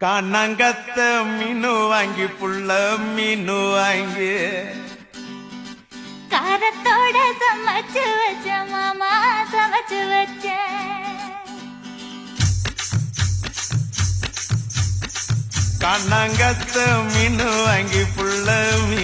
கண்ணங்கத்த மீனு வாங்கி புள்ள மீனு வாங்கி. காரத்தோட சமைச்சு வச்ச மாமா சமைச்சு வச்ச. கண்ணங்கத்த மீனு வாங்கி புள்ள மீனு